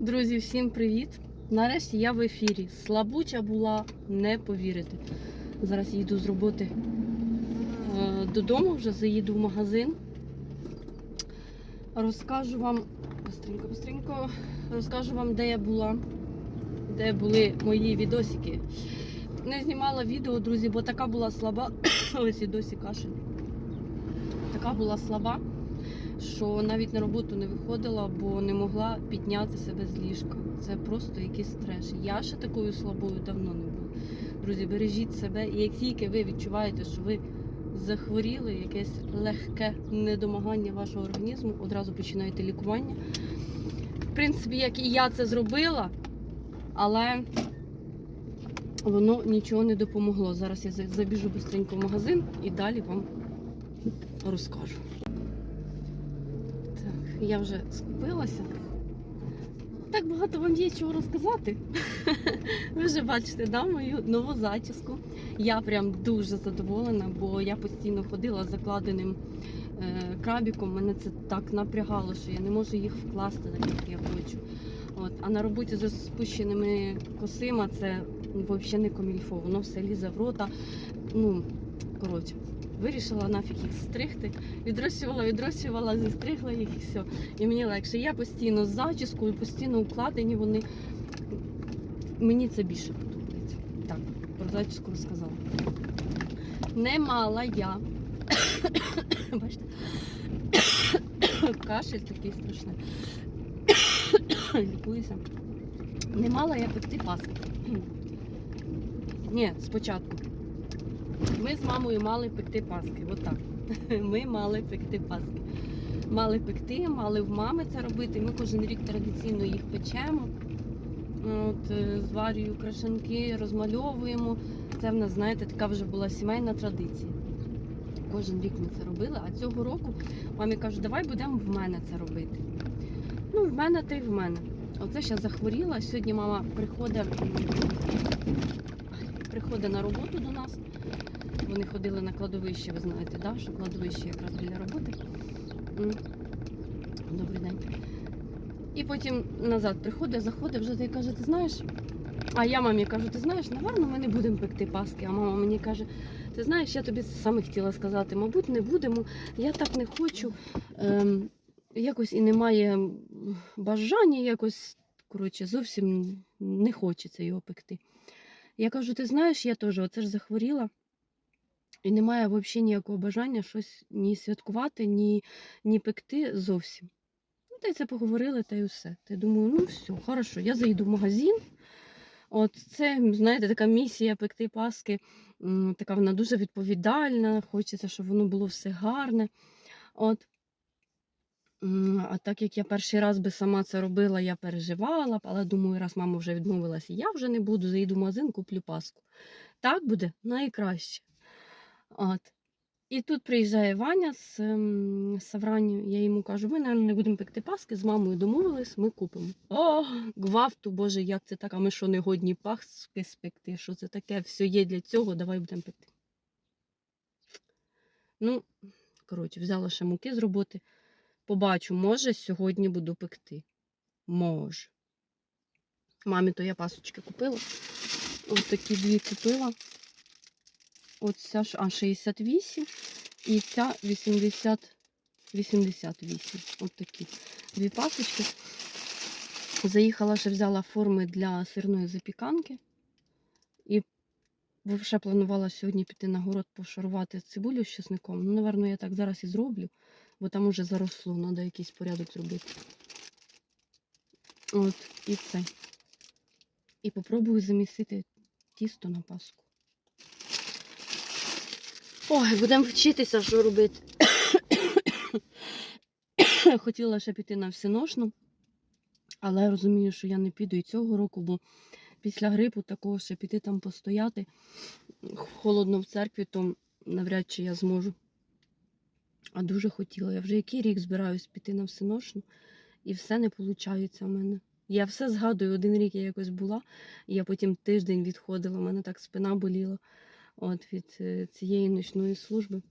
Друзі, всім привіт! Нарешті я в ефірі. Слабуча була, не повірите. Зараз їду з роботи е, додому, вже заїду в магазин. Розкажу вам быстренько, быстренько, розкажу вам, де я була, де були мої відосики. Не знімала відео, друзі, бо така була слаба. Ось і досі кашель. Така була слаба що навіть на роботу не виходила, бо не могла підняти себе з ліжка. Це просто якийсь треш. Я ще такою слабою давно не була. Друзі, бережіть себе, і як тільки ви відчуваєте, що ви захворіли, якесь легке недомагання вашого організму, одразу починаєте лікування. В принципі, як і я це зробила, але воно нічого не допомогло. Зараз я забіжу швидко в магазин і далі вам розкажу. Я вже скупилася. Так багато вам є чого розказати. Ви вже бачите да, мою нову зачіску. Я прям дуже задоволена, бо я постійно ходила з закладеним е, крабіком. Мене це так напрягало, що я не можу їх вкласти, так як я хочу. От. А на роботі з спущеними косима це взагалі не комільфо, воно все лізе в рота. Ну, коротше. Вирішила нафіг їх стригти. Відрощувала, відрощувала, зістригла їх і все. І мені легше. Я постійно з зачіскою, постійно укладені вони. Мені це більше подобається. Так, про зачіску розказала. Не мала я. Бачите? Кашель такий страшний. Лікуюся. Не мала я пекти паски. Ні, спочатку. Ми з мамою мали пекти паски. Отак. Ми мали пекти паски. Мали пекти, мали в мами це робити. Ми кожен рік традиційно їх печемо. От, е, Зварюю крашенки, розмальовуємо. Це в нас, знаєте, така вже була сімейна традиція. Кожен рік ми це робили, а цього року мамі кажуть, давай будемо в мене це робити. Ну, в мене та й в мене. Оце ще захворіла. Сьогодні мама приходить, приходить на роботу до нас. Вони ходили на кладовище, ви знаєте, да? що кладовище якраз біля роботи. Добрий день. І потім назад приходить, заходить, вже та каже, ти знаєш. А я мамі кажу, ти знаєш, напевно, ми не будемо пекти паски. А мама мені каже, ти знаєш, я тобі саме хотіла сказати, мабуть, не будемо. Я так не хочу. Ем, якось і немає бажання, якось, коротше, зовсім не хочеться його пекти. Я кажу, ти знаєш, я теж оце ж захворіла. І немає взагалі ніякого бажання щось ні святкувати, ні, ні пекти зовсім. Ну, та й це поговорили, та й все. Та й думаю, ну все, хорошо, я зайду в магазин. От це, знаєте, така місія пекти паски, така вона дуже відповідальна, хочеться, щоб воно було все гарне. От. А так як я перший раз би сама це робила, я переживала, але думаю, раз мама вже відмовилася, я вже не буду, заїду в магазин, куплю паску. Так буде найкраще. От. І тут приїжджає Ваня з Саврані. Я йому кажу, ми, мабуть, не будемо пекти паски, з мамою домовились, ми купимо. О, гвалту, боже, як це так, а ми що не годні паски спекти? Що це таке? Все є для цього, давай будемо пекти. Ну, коротше, взяла ще муки з роботи. Побачу, може, сьогодні буду пекти. Може. Мамі то я пасочки купила. Ось такі дві купила. Оця а 68 і ця 80, 88. От такі дві пасочки. Заїхала, ще взяла форми для сирної запіканки. І ще планувала сьогодні піти на город пошарувати цибулю з чесником. Ну, напевно, я так зараз і зроблю, бо там уже заросло, треба якийсь порядок зробити. От, і це. І попробую замісити тісто на паску. Ой, будемо вчитися, що робити. Хотіла ще піти на всеношну, але розумію, що я не піду і цього року, бо після грипу такого ще піти там постояти холодно в церкві, то навряд чи я зможу. А дуже хотіла. Я вже який рік збираюсь піти на всеношну, і все не виходить у мене. Я все згадую, один рік я якось була, і я потім тиждень відходила, у мене так спина боліла от від е, цієї ночної служби.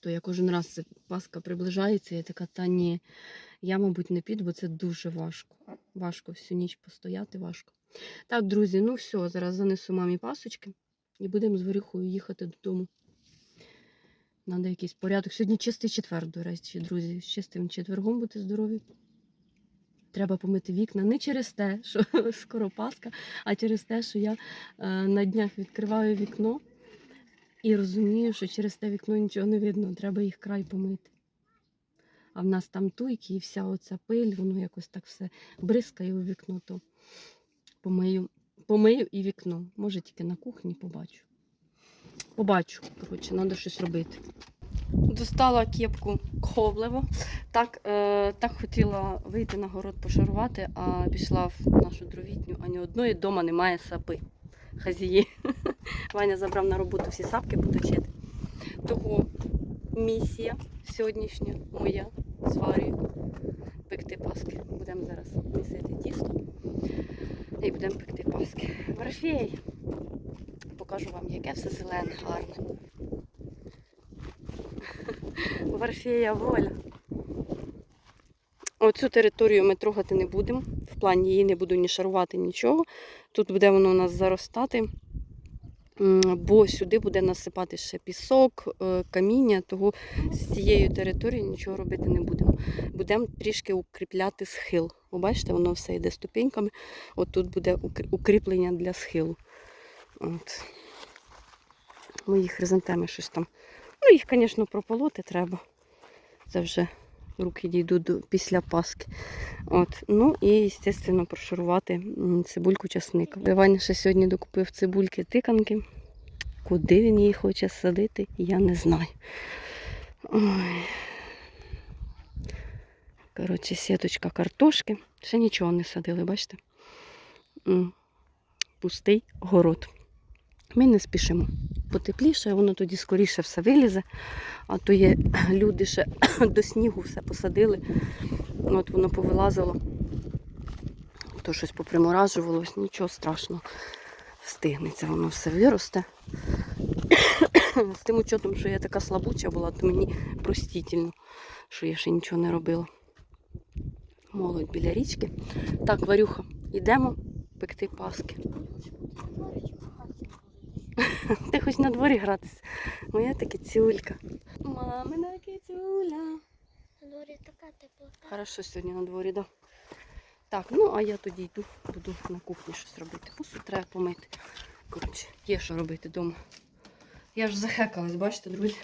То я кожен раз Пасха приближається, я така, та ні, Я, мабуть, не піду, бо це дуже важко. Важко всю ніч постояти, важко. Так, друзі, ну все, зараз занесу мамі пасочки і будемо з Варюхою їхати додому. Надо якийсь порядок. Сьогодні чистий четвер, до речі, друзі. З чистим четвергом бути здорові. Треба помити вікна не через те, що скоро Пасха, а через те, що я е, на днях відкриваю вікно і розумію, що через те вікно нічого не видно, треба їх край помити. А в нас там туйки і вся оця пиль, воно якось так все бризкає у вікно, то помию, помию і вікно. Може тільки на кухні побачу. Побачу, коротше, треба щось робити. Достала кепку Ковлево. Так, е, так хотіла вийти на город пошарувати, а пішла в нашу дровітню, а ні одної вдома немає сапи. Хазії. Ваня забрав на роботу всі сапки поточити. Того місія сьогоднішня моя зварюю пекти паски. Будемо зараз місити тісто і будемо пекти паски. Варфей! Покажу вам, яке все зелене, гарне. Варфея воля. Оцю територію ми трогати не будемо. В плані її не буду ні шарувати, нічого. Тут буде воно у нас заростати, бо сюди буде насипати ще пісок, е, каміння, того з цією територією нічого робити не будемо. Будемо трішки укріпляти схил. Ви бачите, воно все йде ступеньками. От тут буде укріплення для схилу. От. Мої хризантеми щось там. Ну, їх, звісно, прополоти треба. Це вже руки дійдуть до, після Паски. От. Ну і, звісно, прошарувати цибульку часник. Ваня ще сьогодні докупив цибульки тиканки. Куди він її хоче садити, я не знаю. Ой. Коротше, сіточка картошки. Ще нічого не садили, бачите? Пустий город. Ми не спішимо. Потепліше, воно тоді скоріше все вилізе. А то є люди ще до снігу все посадили. От воно повилазило. То щось поприморажувалось, нічого страшного. Встигнеться, воно все виросте. З тим учетом, що я така слабуча була, то мені простительно, що я ще нічого не робила. Молодь біля річки. Так, Варюха, йдемо пекти паски. Ти хоч на дворі гратися. Моя таки цюлька. Мамина кицюля. Лорі така теплота. Хорошо сьогодні на дворі, да. Так, ну а я тоді йду, буду на кухні щось робити. Посуд треба помити. Коротше, є що робити вдома. Я ж захекалась, бачите, друзі?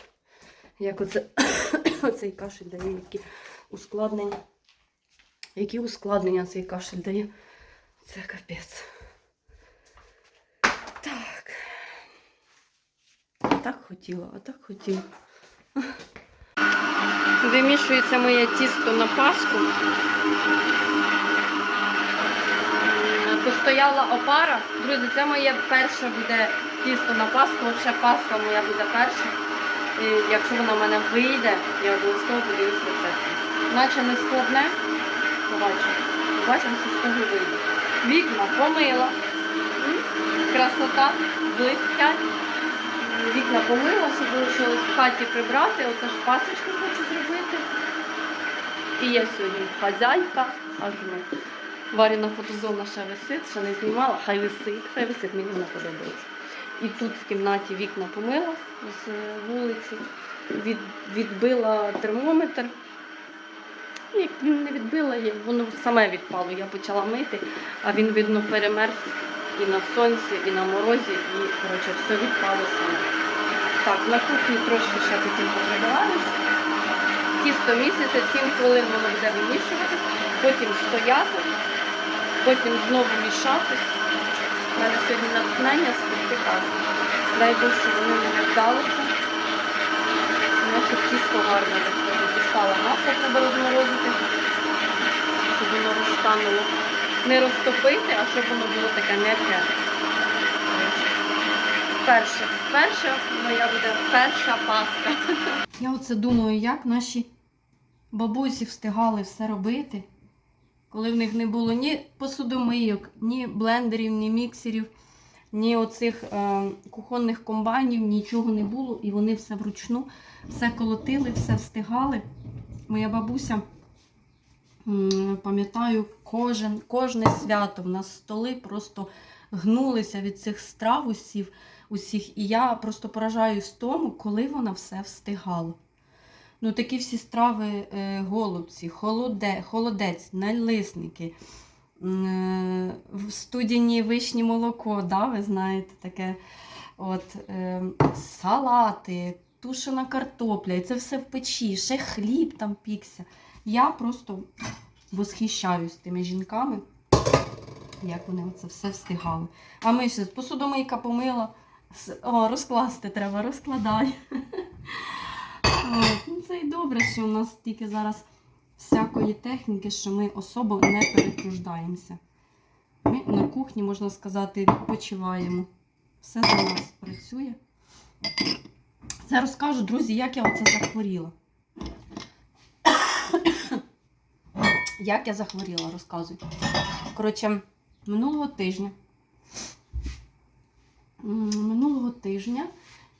Як оце, оцей кашель дає, які ускладнення. Які ускладнення цей кашель дає. Це капець. Так. А так хотіла, а так хотіла. Вимішується моє тісто на паску. Постояла опара. Друзі, це моє перше буде тісто на паску. Ще паска моя буде перша. І якщо вона в мене вийде, я обов'язково подивлюсь рецепт. Наче не складне. Побачимо. Побачимо, що з того вийде. Вікна помила. Красота, блистять. Вікна помила, щоб залишилось в хаті прибрати. Оце ж пасочку хочу зробити. І я сьогодні хазяйка, аж ну. Варіна фотозона ще висить, ще не знімала, хай висить, хай висить, мені вона подобається. І тут в кімнаті вікна помила з вулиці, від, відбила термометр. Як не відбила, воно саме відпало. Я почала мити, а він, видно, перемерз і на сонці, і на морозі, і коротше, все відпало саме. Так, на кухні трошки ще потім поприбираюсь. Тісто місяця, 7 хвилин воно буде вимішуватись, потім стояти, потім знову мішатись. У мене сьогодні натхнення спекти пасту. Дай Бог, щоб воно не вдалося. Наше тісто виходить. Дістала масло, треба розморозити, щоб воно розтануло. Не розтопити, а щоб воно було таке м'яке. Перше, перша моя буде перша паска. Я оце думаю, як наші бабусі встигали все робити, коли в них не було ні посудомийок, ні блендерів, ні міксерів, ні оцих е, кухонних комбайнів, нічого не було, і вони все вручну, все колотили, все встигали. Моя бабуся Пам'ятаю, кожен, кожне свято в нас столи просто гнулися від цих страв усіх, усіх. І я просто поражаюсь тому, коли вона все встигала. Ну, такі всі страви е, голубці, холоде, холодець, налисники, е, в студіні вишні молоко, да, ви знаєте, таке. От, е, салати, тушена картопля, і це все в печі, ще хліб там пікся. Я просто восхищаюсь тими жінками, як вони це все встигали. А ми ще посудомийка помила. О, розкласти треба, розкладай. Ну, це і добре, що у нас тільки зараз всякої техніки, що ми особо не перетруждаємося. Ми на кухні, можна сказати, відпочиваємо. Все за нас працює. Це розкажу, друзі, як я оце захворіла. Як я захворіла, розказую. Коротше, минулого тижня. Минулого тижня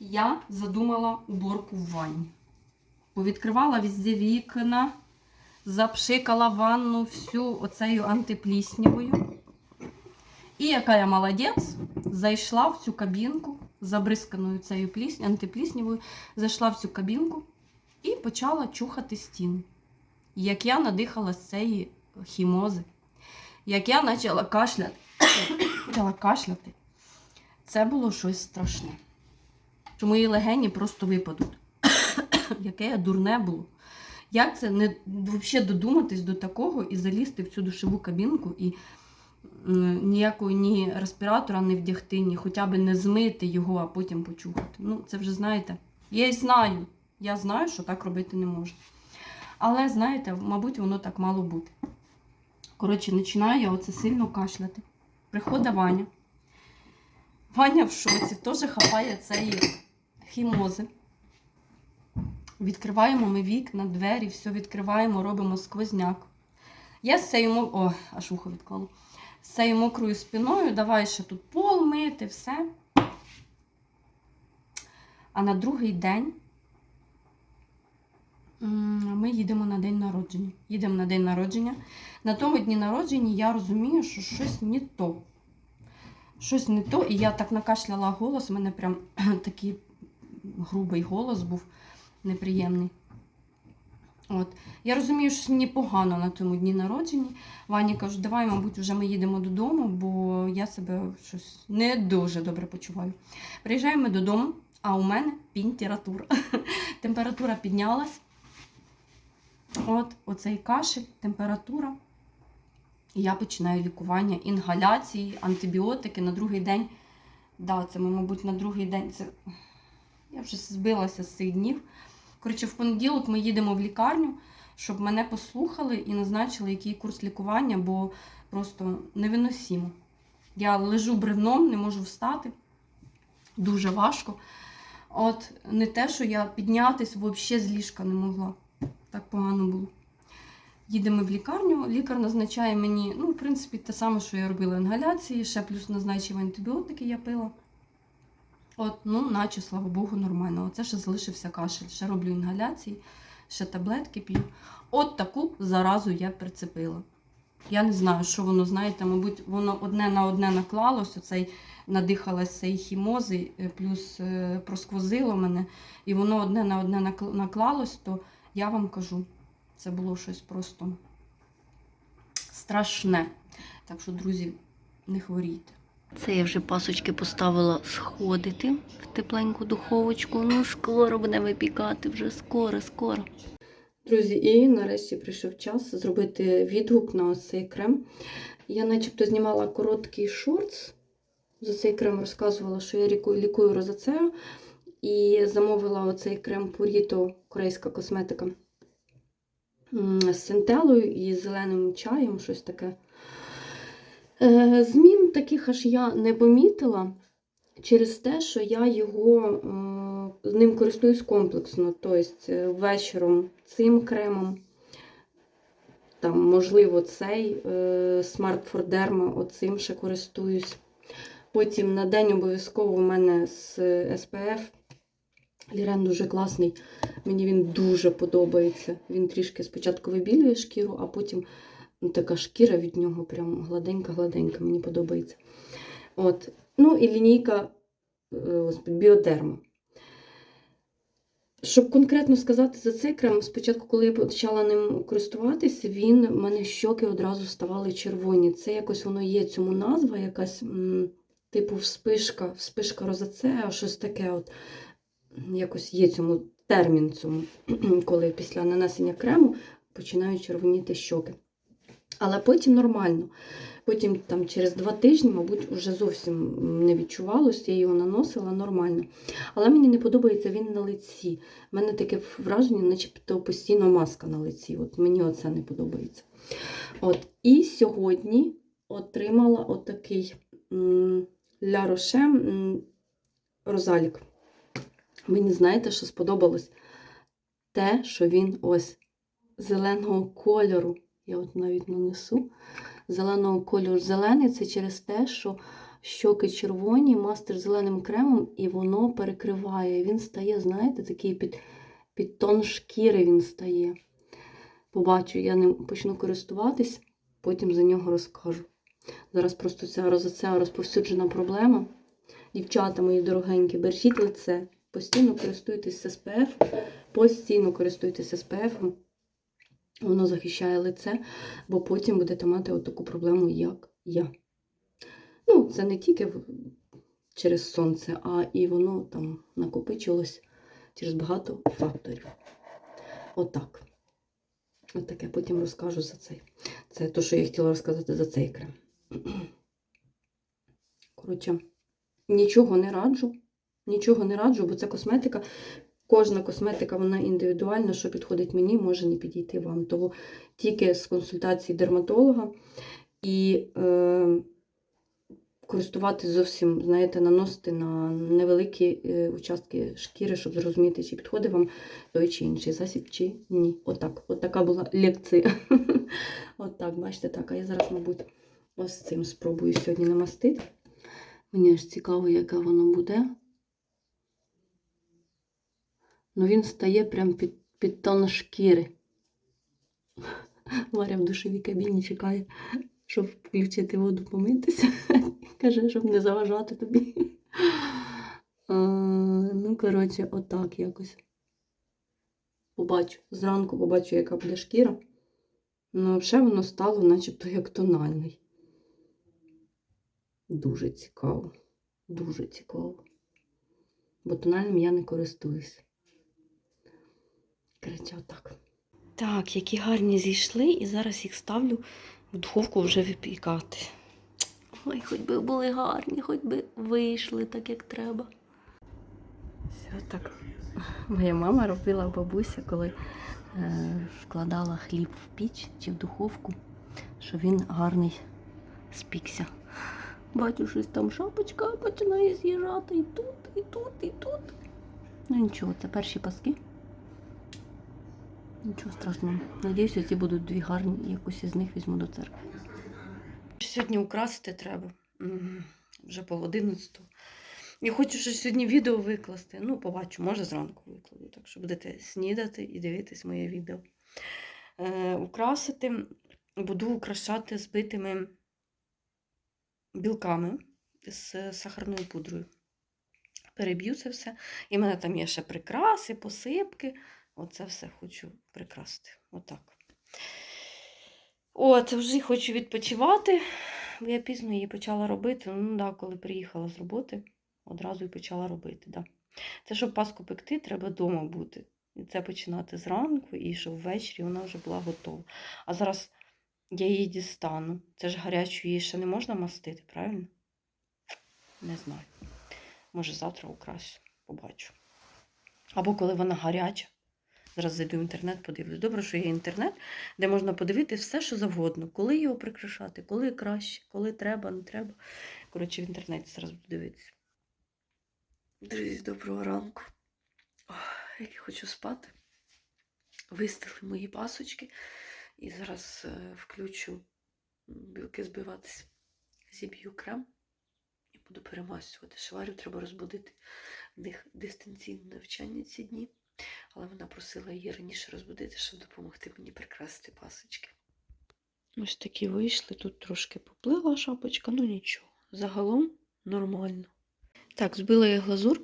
я задумала уборку в ванні. Повідкривала везде вікна, запшикала ванну всю оцею антипліснявою. І яка я молодець, зайшла в цю кабінку, забризканою цією пліс... антипліснявою, зайшла в цю кабінку і почала чухати стіни. Як я надихала з цієї хімози, як я почала кашляти, почала кашляти, це було щось страшне. Що мої легені просто випадуть. Яке я дурне було. Як це не взагалі додуматись до такого і залізти в цю душову кабінку і ніякого ні респіратора не вдягти, ні хоча б не змити його, а потім почухати. Ну, це вже знаєте. Я й знаю. Я знаю, що так робити не можна. Але, знаєте, мабуть, воно так мало бути. Коротше, починаю я оце сильно кашляти. Приходить Ваня. Ваня в шоці, теж хапає цієї хімози. Відкриваємо ми вікна, двері, все відкриваємо, робимо сквозняк. Я з цією мо- О, аж ухо відклало. З цією мокрою спиною, давай ще тут пол мити, все. А на другий день ми їдемо на день народження. Їдемо на день народження. На тому дні народження я розумію, що щось не то. Щось не то, і я так накашляла голос, у мене прям такий грубий голос був неприємний. От. Я розумію, що мені погано на тому дні народження. Вані кажу, давай, мабуть, вже ми їдемо додому, бо я себе щось не дуже добре почуваю. Приїжджаємо додому, а у мене температура. Температура піднялась. От, оцей кашель, температура. І я починаю лікування, інгаляції, антибіотики на другий день. Да, це, мабуть, на другий день. Це... Я вже збилася з цих днів. Коротше, в понеділок ми їдемо в лікарню, щоб мене послухали і назначили, який курс лікування, бо просто невиносимо. Я лежу бревном, не можу встати. Дуже важко. От не те, що я піднятись взагалі з ліжка не могла. Так погано було. Їдемо в лікарню, лікар назначає мені, ну, в принципі, те саме, що я робила інгаляції, ще плюс назначив антибіотики, я пила. От, ну, наче, слава Богу, нормально. Оце ще залишився кашель. Ще роблю інгаляції, ще таблетки п'ю. От таку заразу я прицепила. Я не знаю, що воно, знаєте, мабуть, воно одне на одне наклалось, оцей надихалась цієї хімози, е, плюс е, просквозило мене, і воно одне на одне наклалось, то я вам кажу, це було щось просто страшне. Так що, друзі, не хворійте. Це я вже пасочки поставила сходити в тепленьку духовочку. Ну, скоро буде випікати, вже скоро, скоро. Друзі, і нарешті прийшов час зробити відгук на ось цей крем. Я начебто знімала короткий шортс. За цей крем розказувала, що я лікую розацею. І замовила оцей крем Purito, корейська косметика. З синтелою і зеленим чаєм, щось таке. Е, Змін таких аж я не помітила через те, що я його е, ним користуюсь комплексно. Тобто вечором цим кремом, там, можливо, цей Smart for Derma, оцим ще користуюсь. Потім на день обов'язково у мене з SPF Лірен дуже класний. Мені він дуже подобається. Він трішки спочатку вибілює шкіру, а потім ну, така шкіра від нього прям гладенька-гладенька. Мені подобається. От. Ну і лінійка е, біодерма. Щоб конкретно сказати за цей крем, спочатку, коли я почала ним користуватися, він в мене щоки одразу ставали червоні. Це якось воно є цьому назва, якась м, типу вспишка, вспишка розацеа, щось таке. От. Якось є цьому термін цьому, коли після нанесення крему починають червоніти щоки. Але потім нормально. Потім там через два тижні, мабуть, вже зовсім не відчувалось, я його наносила нормально. Але мені не подобається він на лиці. У мене таке враження, начебто постійно маска на лиці. От мені оце не подобається. От. І сьогодні отримала отакий Ля Роше розалік. Мені знаєте, що сподобалось? Те, що він ось зеленого кольору. Я от навіть нанесу. Зеленого кольору. Зелений це через те, що щоки червоні, мастер зеленим кремом, і воно перекриває. Він стає, знаєте, такий під, під тон шкіри він стає. Побачу, я ним почну користуватись, потім за нього розкажу. Зараз просто ця розповсюджена проблема. Дівчата мої дорогенькі, бережіть лице, постійно користуйтесь СПФ, постійно користуйтесь СПФ. Воно захищає лице, бо потім будете мати отаку проблему, як я. Ну, це не тільки через сонце, а і воно там накопичилось через багато факторів. Отак. От таке потім розкажу за цей. Це те, що я хотіла розказати за цей крем. Коротше, нічого не раджу. Нічого не раджу, бо це косметика. Кожна косметика, вона індивідуальна, що підходить мені, може не підійти вам. Тому тільки з консультації дерматолога і е, користуватись зовсім, знаєте, наносити на невеликі е, участки шкіри, щоб зрозуміти, чи підходить вам той чи інший засіб, чи ні. Отак. От така була лекція. Отак, бачите, так. А я зараз, мабуть, ось цим спробую сьогодні намастити. Мені ж цікаво, яке воно буде. Ну він стає прям під, під тон шкіри. Варя в душовій кабіні чекає, щоб включити воду помитися. Каже, щоб не заважати тобі. Ну, коротше, отак якось. Побачу. Зранку побачу, яка буде шкіра. Ну, взагалі воно стало начебто як тональний. Дуже цікаво. Дуже цікаво. Бо тональним я не користуюсь. Коротше, отак. Так, які гарні зійшли, і зараз їх ставлю в духовку вже випікати. Ой, хоч би були гарні, хоч би вийшли так, як треба. Все так. Моя мама робила бабуся, коли е, вкладала хліб в піч чи в духовку, щоб він гарний спікся. Бачу, щось там шапочка починає з'їжджати і тут, і тут, і тут. Ну нічого, це перші паски. Нічого страшного. Надіюся, ці будуть дві гарні, якусь із них візьму до церкви. Сьогодні украсити треба. Вже по 11. І хочу ще сьогодні відео викласти. Ну, побачу, може зранку викладу. Так що будете снідати і дивитись моє відео. Е, украсити буду украшати збитими білками з сахарною пудрою. Переб'ю це все. І в мене там є ще прикраси, посипки. Оце все хочу прикрасити. Отак. От, вже хочу відпочивати, бо я пізно її почала робити. Ну, да, коли приїхала з роботи, одразу і почала робити. Да. Це, щоб паску пекти, треба вдома бути. І це починати зранку, і щоб ввечері вона вже була готова. А зараз я її дістану. Це ж гарячу її ще не можна мастити, правильно? Не знаю. Може, завтра украсю, побачу. Або коли вона гаряча. Зараз зайду в інтернет, подивлюсь. Добре, що є інтернет, де можна подивитися все, що завгодно. Коли його прикрашати, коли краще, коли треба, не треба. Коротше, в інтернеті зараз буду дивитися. Друзі, доброго ранку. Ох, як я хочу спати. Вистили мої пасочки. І зараз е, включу білки збиватися. Зіб'ю крем і буду перемасувати. Шварю треба розбудити в них дистанційне навчання ці дні. Але вона просила її раніше розбудити, щоб допомогти мені прикрасити пасочки. Ось такі вийшли. Тут трошки поплила шапочка, ну нічого. Загалом нормально. Так, збила я глазур.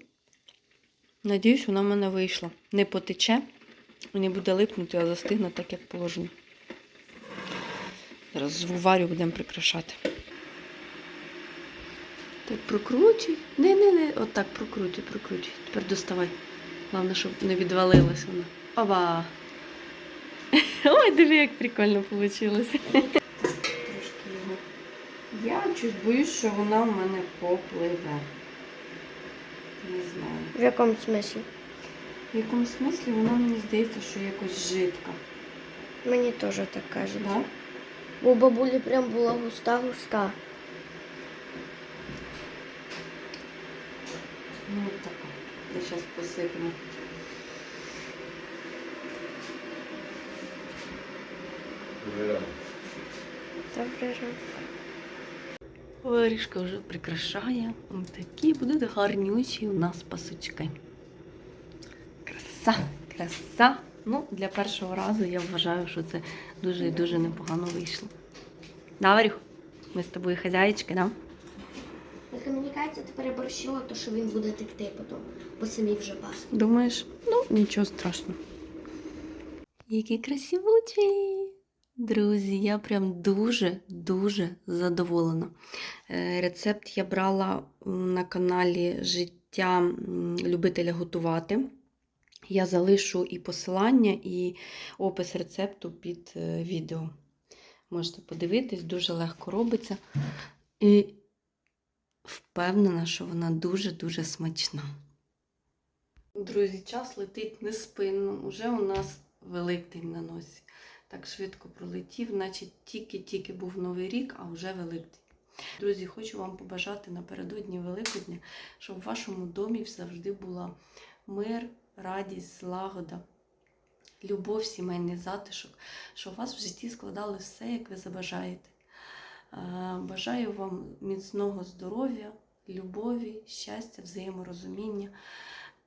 Надіюсь, вона в мене вийшла. Не потече не буде липнути, а застигне так, як положено. Зараз зварю, будемо прикрашати. Так, прокручуй. Не, не, не. Отак прокручуй, прокручуй. Тепер доставай. Головне, щоб не відвалилась вона. Оба! Ой, диви, як прикольно вийшло. Трошки його. Я щось боюсь, що вона в мене попливе. Не знаю. В якому смислі? В якому смислі вона мені здається, що якось жидка. Мені теж так кажеться. Да? Бо у бабулі прям була густа-густа. Ну, от така. Я зараз посипемо. Добре ранок. Варішка вже прикрашає. Ось такі будуть гарнючі у нас пасочки. Краса, краса. Ну, для першого разу я вважаю, що це дуже і дуже непогано вийшло. Да, Варюх? Ми з тобою хазяїчки, да? Як мені кажеться, ти переборщила, то що він буде текти потім, бо самі вже пас. Думаєш? Ну, нічого страшного. Які красивучі! Друзі, я прям дуже-дуже задоволена. Е, Рецепт я брала на каналі Життя любителя готувати. Я залишу і посилання, і опис рецепту під е, відео. Можете подивитись, дуже легко робиться. І впевнена, що вона дуже-дуже смачна. Друзі, час летить неспинно. Уже у нас Великдень на носі. Так швидко пролетів, наче тільки-тільки був Новий рік, а вже Великдень. Друзі, хочу вам побажати напередодні Великодня, щоб в вашому домі завжди була мир, радість, злагода, любов, сімейний затишок, щоб у вас в житті складали все, як ви забажаєте. Е, Бажаю вам міцного здоров'я, любові, щастя, взаєморозуміння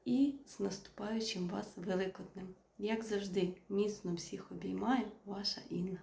і з наступаючим вас Великоднем. Як завжди, міцно всіх обіймаю, ваша Інна.